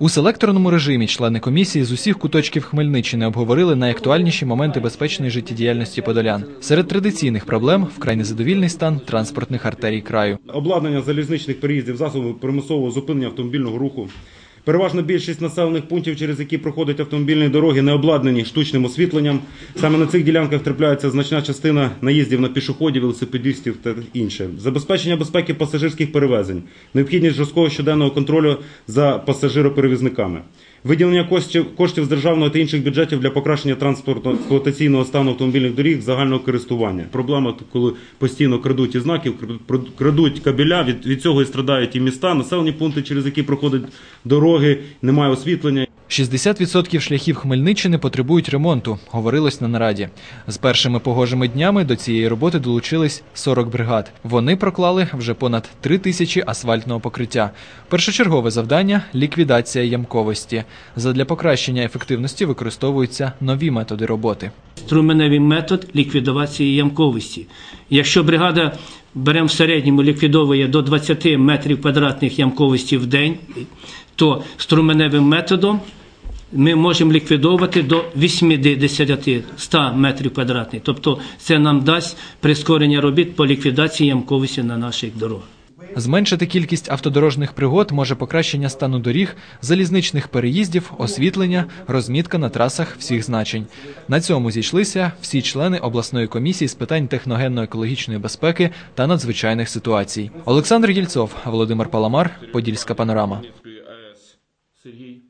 У селекторному режимі члени комісії з усіх куточків Хмельниччини обговорили найактуальніші моменти безпечної життєдіяльності подолян. Серед традиційних проблем вкрай незадовільний стан транспортних артерій краю. обладнання залізничних переїздів, засобів примусового зупинення автомобільного руху. Переважно більшість населених пунктів, через які проходять автомобільні дороги, не обладнані штучним освітленням. Саме на цих ділянках трапляється значна частина наїздів на пішоходів, велосипедистів та інше. Забезпечення безпеки пасажирських перевезень, необхідність жорсткого щоденного контролю за пасажироперевізниками. Виділення коштів, коштів з державного та інших бюджетів для покращення транспортно-експлуатаційного стану автомобільних доріг загального користування. Проблема, коли постійно крадуть із знаків, кр- крадуть кабеля, від, від цього і страдають і міста, населені пункти, через які проходять дороги, немає освітлення. 60% шляхів Хмельниччини потребують ремонту, говорилось на нараді. З першими погожими днями до цієї роботи долучились 40 бригад. Вони проклали вже понад 3 тисячі асфальтного покриття. Першочергове завдання ліквідація ямковості. Задля покращення ефективності використовуються нові методи роботи. струменевий метод ліквідації ямковості. Якщо бригада беремо в середньому ліквідовує до 20 метрів квадратних ямковості в день, то струменевим методом ми можемо ліквідовувати до 80-100 метрів квадратних. Тобто це нам дасть прискорення робіт по ліквідації ямковості на наших дорогах. Зменшити кількість автодорожних пригод може покращення стану доріг, залізничних переїздів, освітлення, розмітка на трасах всіх значень. На цьому зійшлися всі члени обласної комісії з питань техногенно-екологічної безпеки та надзвичайних ситуацій. Олександр Єльцов, Володимир Паламар, Подільська панорама. Сергій